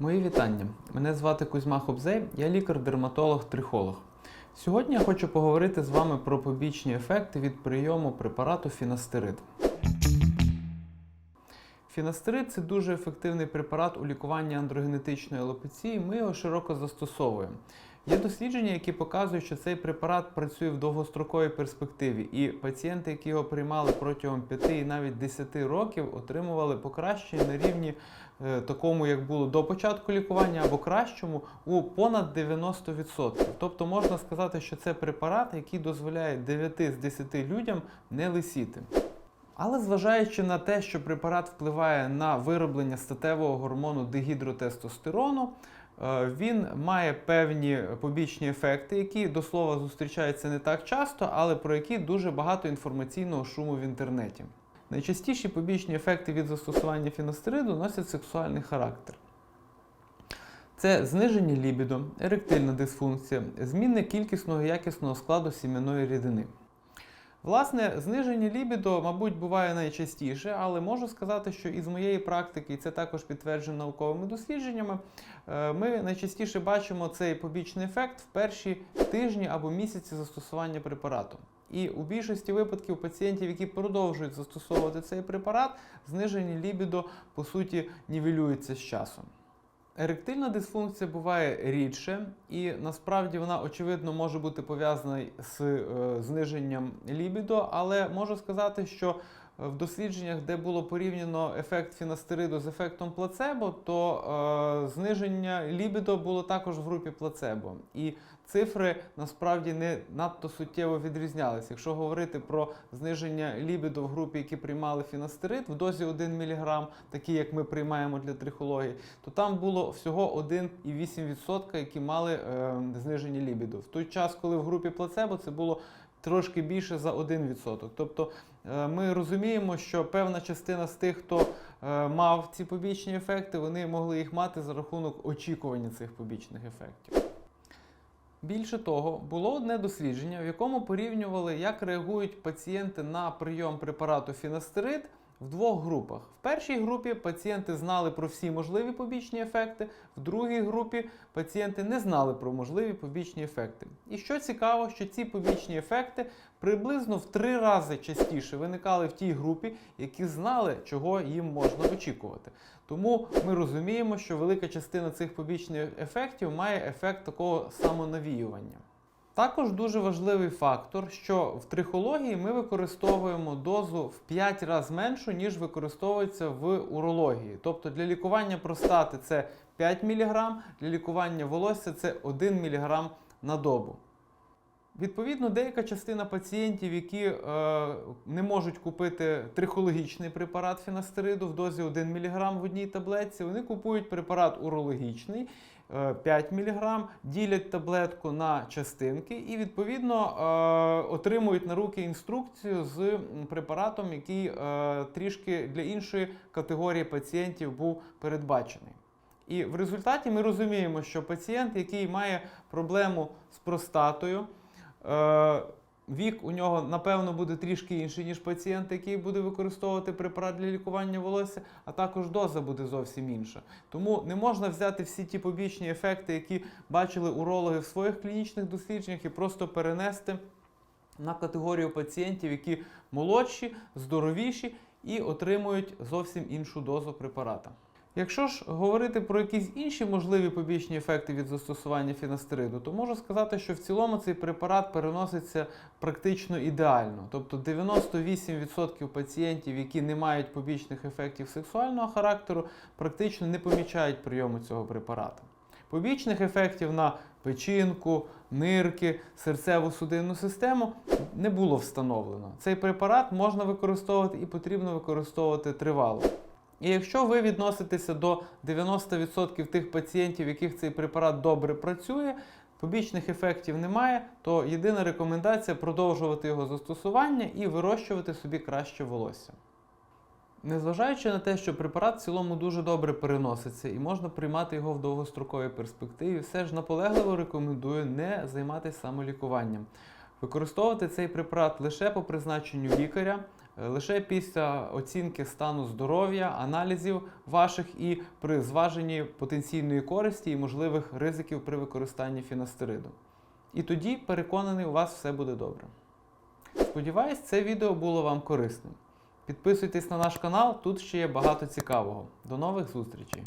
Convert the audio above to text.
Мої вітання. Мене звати Кузьма Хобзей, я лікар-дерматолог-трихолог. Сьогодні я хочу поговорити з вами про побічні ефекти від прийому препарату фінастерид. Фінастерид це дуже ефективний препарат у лікуванні андрогенетичної алопеції. Ми його широко застосовуємо. Є дослідження, які показують, що цей препарат працює в довгостроковій перспективі, і пацієнти, які його приймали протягом 5 і навіть 10 років, отримували покращення на рівні е, такому, як було до початку лікування, або кращому у понад 90%. Тобто можна сказати, що це препарат, який дозволяє 9 з 10 людям не лисіти. Але зважаючи на те, що препарат впливає на вироблення статевого гормону дегідротестостерону, е, він має певні побічні ефекти, які до слова зустрічаються не так часто, але про які дуже багато інформаційного шуму в інтернеті. Найчастіші побічні ефекти від застосування фінастериду носять сексуальний характер. Це зниження лібідо, еректильна дисфункція, зміни кількісного і якісного складу сім'яної рідини. Власне, зниження лібідо, мабуть, буває найчастіше, але можу сказати, що із моєї практики, і це також підтверджено науковими дослідженнями, е, ми найчастіше бачимо цей побічний ефект в перші тижні або місяці застосування препарату. І у більшості випадків пацієнтів, які продовжують застосовувати цей препарат, зниження лібідо по суті нівелюється з часом. Еректильна дисфункція буває рідше, і насправді вона очевидно може бути пов'язана з е, зниженням лібідо, але можу сказати, що в дослідженнях, де було порівняно ефект фінастериду з ефектом плацебо, то е, зниження лібідо було також в групі плацебо. І цифри насправді не надто суттєво відрізнялися. Якщо говорити про зниження лібідо в групі, які приймали фінастерид в дозі 1 мг, такі як ми приймаємо для трихології, то там було всього 1,8%, які мали е, зниження лібідо. В той час, коли в групі плацебо це було трошки більше за 1%. Тобто е, ми розуміємо, що певна частина з тих, хто е, мав ці побічні ефекти, вони могли їх мати за рахунок очікування цих побічних ефектів. Більше того, було одне дослідження, в якому порівнювали, як реагують пацієнти на прийом препарату фінастерид в двох групах. В першій групі пацієнти знали про всі можливі побічні ефекти, в другій групі пацієнти не знали про можливі побічні ефекти. І що цікаво, що ці побічні ефекти приблизно в три рази частіше виникали в тій групі, які знали, чого їм можна очікувати. Тому ми розуміємо, що велика частина цих побічних ефектів має ефект такого самонавіювання. Також дуже важливий фактор, що в трихології ми використовуємо дозу в 5 разів меншу, ніж використовується в урології. Тобто для лікування простати це 5 мг, для лікування волосся це 1 мг на добу. Відповідно, деяка частина пацієнтів, які е, не можуть купити трихологічний препарат фінастериду в дозі 1 мг в одній таблетці, вони купують препарат урологічний. 5 мг, ділять таблетку на частинки і, відповідно, е, отримують на руки інструкцію з препаратом, який е, трішки для іншої категорії пацієнтів був передбачений. І в результаті ми розуміємо, що пацієнт, який має проблему з простатою, е, Вік у нього, напевно, буде трішки інший, ніж пацієнт, який буде використовувати препарат для лікування волосся, а також доза буде зовсім інша. Тому не можна взяти всі ті побічні ефекти, які бачили урологи в своїх клінічних дослідженнях, і просто перенести на категорію пацієнтів, які молодші, здоровіші і отримують зовсім іншу дозу препарата. Якщо ж говорити про якісь інші можливі побічні ефекти від застосування фінастериду, то можу сказати, що в цілому цей препарат переноситься практично ідеально. Тобто 98% пацієнтів, які не мають побічних ефектів сексуального характеру, практично не помічають прийому цього препарату. Побічних ефектів на печінку, нирки, серцеву судинну систему не було встановлено. Цей препарат можна використовувати і потрібно використовувати тривало. І якщо ви відноситеся до 90% тих пацієнтів, яких цей препарат добре працює, побічних ефектів немає, то єдина рекомендація продовжувати його застосування і вирощувати собі краще волосся. Незважаючи на те, що препарат в цілому дуже добре переноситься і можна приймати його в довгостроковій перспективі, все ж наполегливо рекомендую не займатися самолікуванням. Використовувати цей препарат лише по призначенню лікаря, Лише після оцінки стану здоров'я, аналізів ваших і при зваженні потенційної користі і можливих ризиків при використанні фінастериду. І тоді, переконаний, у вас все буде добре. Сподіваюсь, це відео було вам корисним. Підписуйтесь на наш канал, тут ще є багато цікавого. До нових зустрічей!